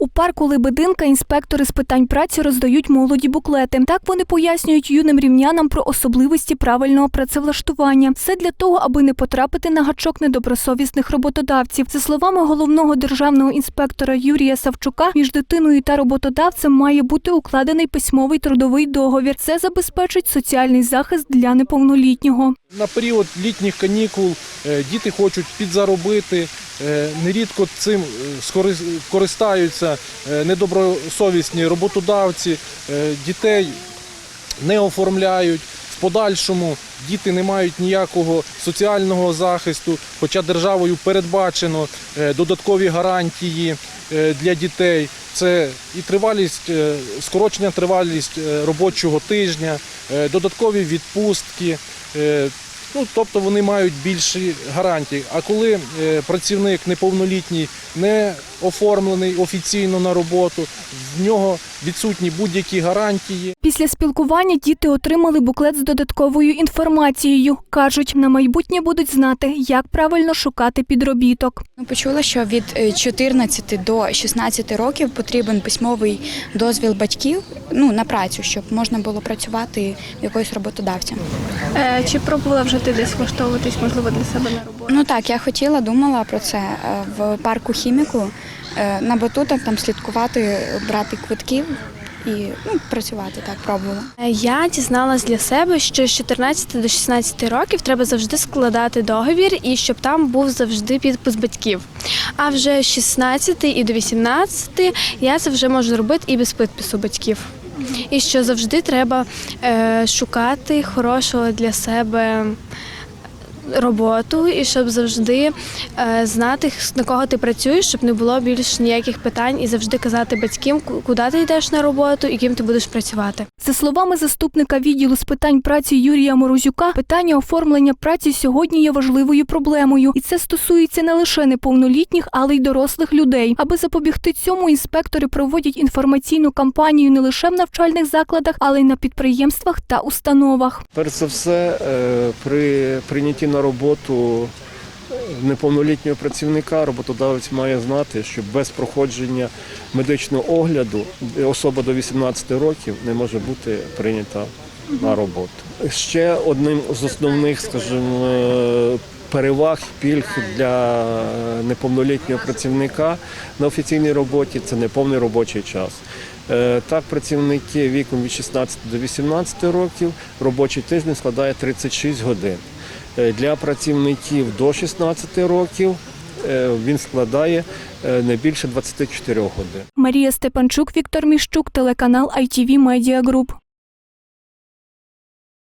У парку Лебединка інспектори з питань праці роздають молоді буклети. Так вони пояснюють юним рівнянам про особливості правильного працевлаштування. Все для того, аби не потрапити на гачок недобросовісних роботодавців. За словами головного державного інспектора Юрія Савчука, між дитиною та роботодавцем має бути укладений письмовий трудовий договір. Це забезпечить соціальний захист для неповнолітнього. На період літніх канікул е, діти хочуть підзаробити. Е, Нерідко цим е, скори- користаються е, недобросовісні роботодавці, дітей не оформляють. В подальшому діти не мають ніякого соціального захисту, хоча державою передбачено додаткові гарантії для дітей. Це і тривалість, скорочення тривалість робочого тижня, додаткові відпустки. Е, Ну, тобто вони мають більші гарантії. А коли е, працівник неповнолітній не оформлений офіційно на роботу, в нього відсутні будь-які гарантії. Після спілкування діти отримали буклет з додатковою інформацією. кажуть, на майбутнє будуть знати, як правильно шукати підробіток. Ми почули, що від е, 14 до 16 років потрібен письмовий дозвіл батьків ну, на працю, щоб можна було працювати в якоїсь роботодавця. Е, Чи пробувала вже ти десь влаштовуватись, можливо, для себе на роботу? Ну так, я хотіла, думала про це е, в парку хіміку е, на батутах там слідкувати, брати квитків і ну, працювати так, пробувала. Е, Я дізналась для себе, що з 14 до 16 років треба завжди складати договір і щоб там був завжди підпис батьків. А вже з 16 і до 18 я це вже можу робити і без підпису батьків. І що завжди треба е, шукати хорошого для себе роботу, і щоб завжди е, знати, на кого ти працюєш, щоб не було більш ніяких питань, і завжди казати батькам, куди ти йдеш на роботу і ким ти будеш працювати. За словами заступника відділу з питань праці Юрія Морозюка, питання оформлення праці сьогодні є важливою проблемою, і це стосується не лише неповнолітніх, але й дорослих людей. Аби запобігти цьому, інспектори проводять інформаційну кампанію не лише в навчальних закладах, але й на підприємствах та установах. Перш за все, е, при прийнятті на роботу неповнолітнього працівника роботодавець має знати, що без проходження медичного огляду особа до 18 років не може бути прийнята на роботу. Ще одним з основних, скажімо, переваг пільг для неповнолітнього працівника на офіційній роботі це неповний робочий час. Е, Так, працівники віком від 16 до 18 років робочий тиждень складає 36 годин. Е, Для працівників до 16 років е, він складає е, не більше 24 годин. Марія Степанчук, Віктор Міщук, телеканал ITV Media Group.